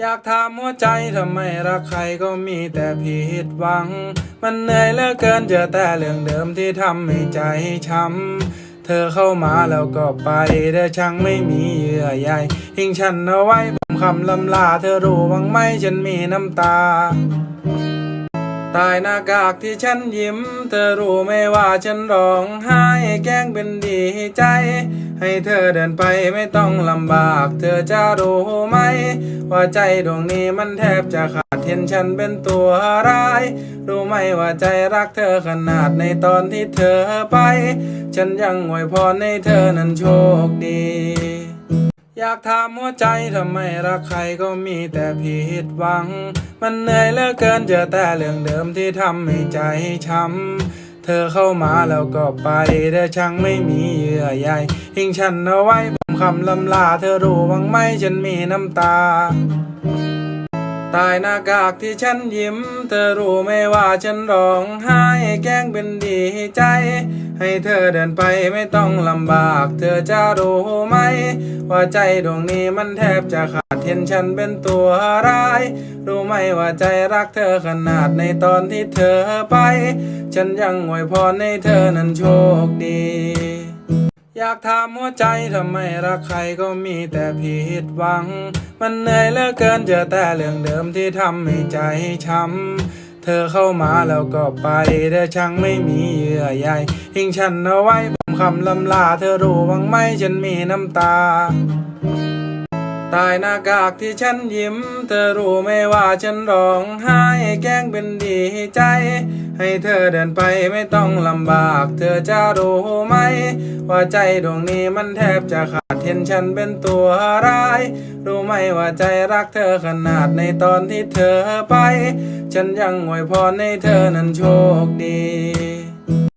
อยากถามหัวใจทำไมรักใครก็มีแต่ผิดหวัง มันเหนื่อยเหลือเกินเจอแต่เรื่องเดิมที่ทำให้ใจช้ำ เธอเข้ามาแล้วก็ไปแต่ช่างไม่มีเยื่อใยทิ้งฉันเอาไว้ผมคำลำลาเธอรู้บ้างไหมฉันมีน้ำตา ตายหน้ากากที่ฉันยิ้ม เธอรู้ไหมว่าฉันร้องไห้แกล้งเป็นดีใจ ให้เธอเดินไปไม่ต้องลำบาก เธอจะรู้ไหม ว่าใจดวงนี้มันแทบจะขาดเห็นฉันเป็นตัวร้าย รู้ไหมว่าใจรักเธอขนาดในตอนที่เธอไป ฉันยังอวยพรให้เธอนั้นโชคดี อยากถามหัวใจทำไมรักใครก็มีแต่ผิดหวัง มันเหนื่อยเหลือเกินเจอแต่เรื่องเดิมที่ทำให้ใจช้ำเธอเข้ามาแล้วก็ไปแต่ช่างไม่มีเยื่อใยทิ้งฉันเอาไว้ผมคำลำลาเธอรู้บ้างไหมฉันมีน้ำตา ตายหน้ากากที่ฉันยิ้ม เธอรู้ไหมว่าฉันร้องไห้แกล้งเป็นดีใจ ให้เธอเดินไปไม่ต้องลำบาก เธอจะรู้ไหม ว่าใจดวงนี้มันแทบจะขาดเห็นฉันเป็นตัวร้าย รู้ไหมว่าใจรักเธอขนาดในตอนที่เธอไป ฉันยังอวยพรให้เธอนั้นโชคดีอยากถามหัวใจทำไมรักใครก็มีแต่ผิดหวัง มันเหนื่อยเหลือเกินเจอแต่เรื่องเดิมที่ทำให้ใจช้ำ เธอเข้ามาแล้วก็ไปแต่ช่างไม่มีเยื่อใยทิ้งฉันเอาไว้ผมคำลำลา เธอรู้บ้างไหมฉันมีน้ำตาตายหน้ากากที่ฉันยิ้ม เธอรู้ไหมว่าฉันร้องไห้แกล้งเป็นดีใจ ให้เธอเดินไปไม่ต้องลำบาก เธอจะรู้ไหม ว่าใจดวงนี้มันแทบจะขาด เห็นฉันเป็นตัวร้าย รู้ไหมว่าใจรักเธอขนาดในตอนที่เธอไป ฉันยังอวยพรให้เธอนั้นโชคดี